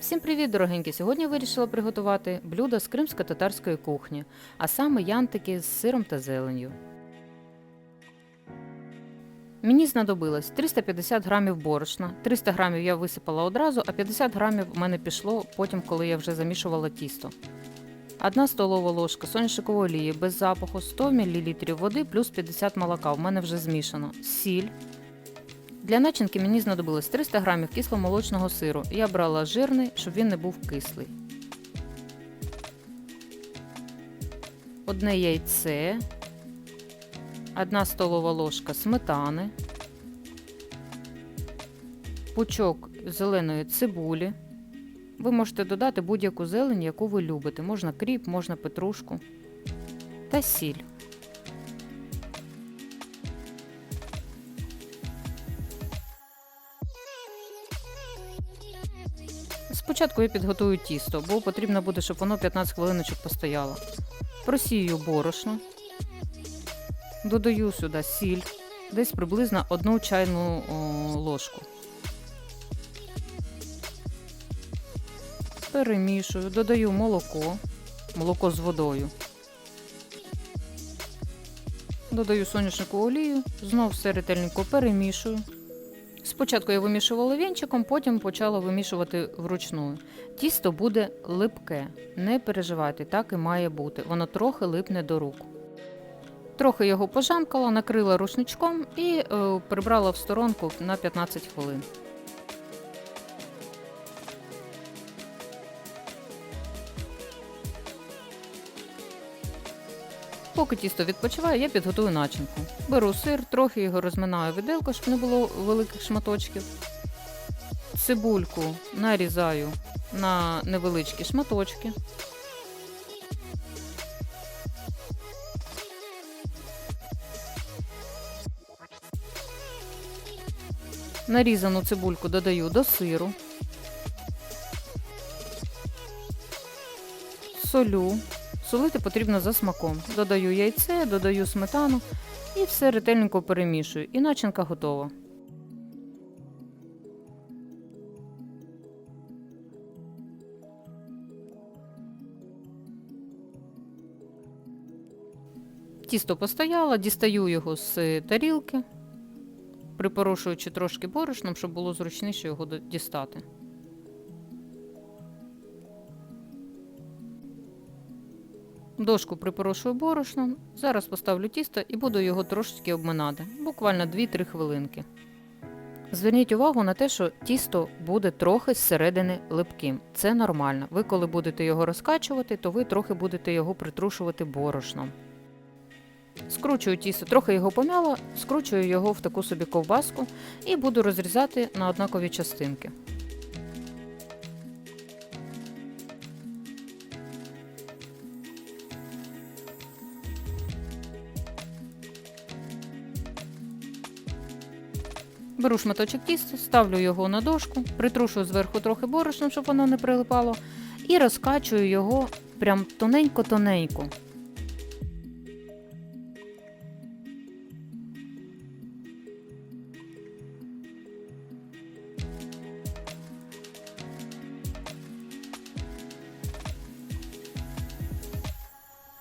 Всім привіт, дорогенькі! Сьогодні вирішила приготувати блюдо з кримсько-татарської кухні, а саме янтики з сиром та зеленню. Мені знадобилось 350 грамів борошна, 300 грамів я висипала одразу, а 50 грамів в мене пішло потім, коли я вже замішувала тісто. Одна столова ложка соняшникової олії без запаху, 100 мл води плюс 50 молока. У мене вже змішано. Сіль, для начинки мені знадобилось 300 грамів кисломолочного сиру. Я брала жирний, щоб він не був кислий. Одне яйце, одна столова ложка сметани, пучок зеленої цибулі. Ви можете додати будь-яку зелень, яку ви любите. Можна кріп, можна петрушку та сіль. Спочатку я підготую тісто, бо потрібно буде, щоб воно 15 хвилиночок постояло. Просію борошно, додаю сюди сіль, десь приблизно одну чайну ложку. Перемішую, додаю молоко, молоко з водою. Додаю соняшнику олію, знов все ретельненько перемішую. Спочатку я вимішувала вінчиком, потім почала вимішувати вручну. Тісто буде липке, не переживайте, так і має бути. Воно трохи липне до рук. Трохи його пожамкала, накрила рушничком і е, прибрала в сторонку на 15 хвилин. Поки тісто відпочиває, я підготую начинку. Беру сир, трохи його розминаю виделкою, щоб не було великих шматочків. Цибульку нарізаю на невеличкі шматочки. Нарізану цибульку додаю до сиру. Солю. Солити потрібно за смаком. Додаю яйце, додаю сметану і все ретельненько перемішую. І начинка готова. Тісто постояло, дістаю його з тарілки, припорошуючи трошки борошном, щоб було зручніше його дістати. Дошку припорошую борошном. Зараз поставлю тісто і буду його трошечки обминати, буквально 2-3 хвилинки. Зверніть увагу на те, що тісто буде трохи зсередини липким. Це нормально. Ви, коли будете його розкачувати, то ви трохи будете його притрушувати борошном. Скручую тісто, трохи його помяло, скручую його в таку собі ковбаску і буду розрізати на однакові частинки. Беру шматочок тіста, ставлю його на дошку, притрушую зверху трохи борошном, щоб воно не прилипало, і розкачую його прям тоненько-тоненько.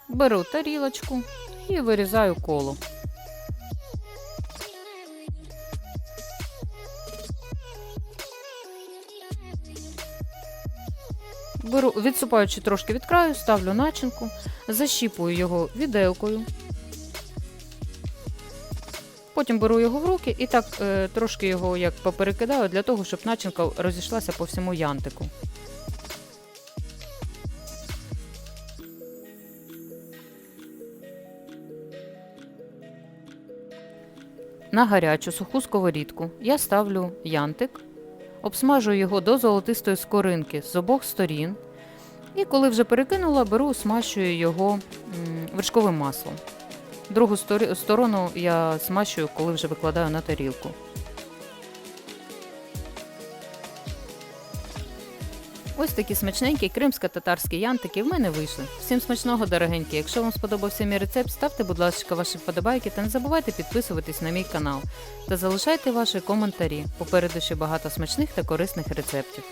Беру тарілочку і вирізаю коло. Беру, відсипаючи трошки від краю, ставлю начинку, защіпую його віделкою. Потім беру його в руки і так е, трошки його як поперекидаю для того, щоб начинка розійшлася по всьому янтику. На гарячу суху сковорідку я ставлю янтик, обсмажую його до золотистої скоринки з обох сторін. І коли вже перекинула, беру, смащую його вершковим маслом. Другу сторону я смащую, коли вже викладаю на тарілку. Ось такі смачненькі кримсько-татарські янтики в мене вийшли. Всім смачного, дорогенькі! Якщо вам сподобався мій рецепт, ставте, будь ласка, ваші вподобайки та не забувайте підписуватись на мій канал та залишайте ваші коментарі. Попереду ще багато смачних та корисних рецептів.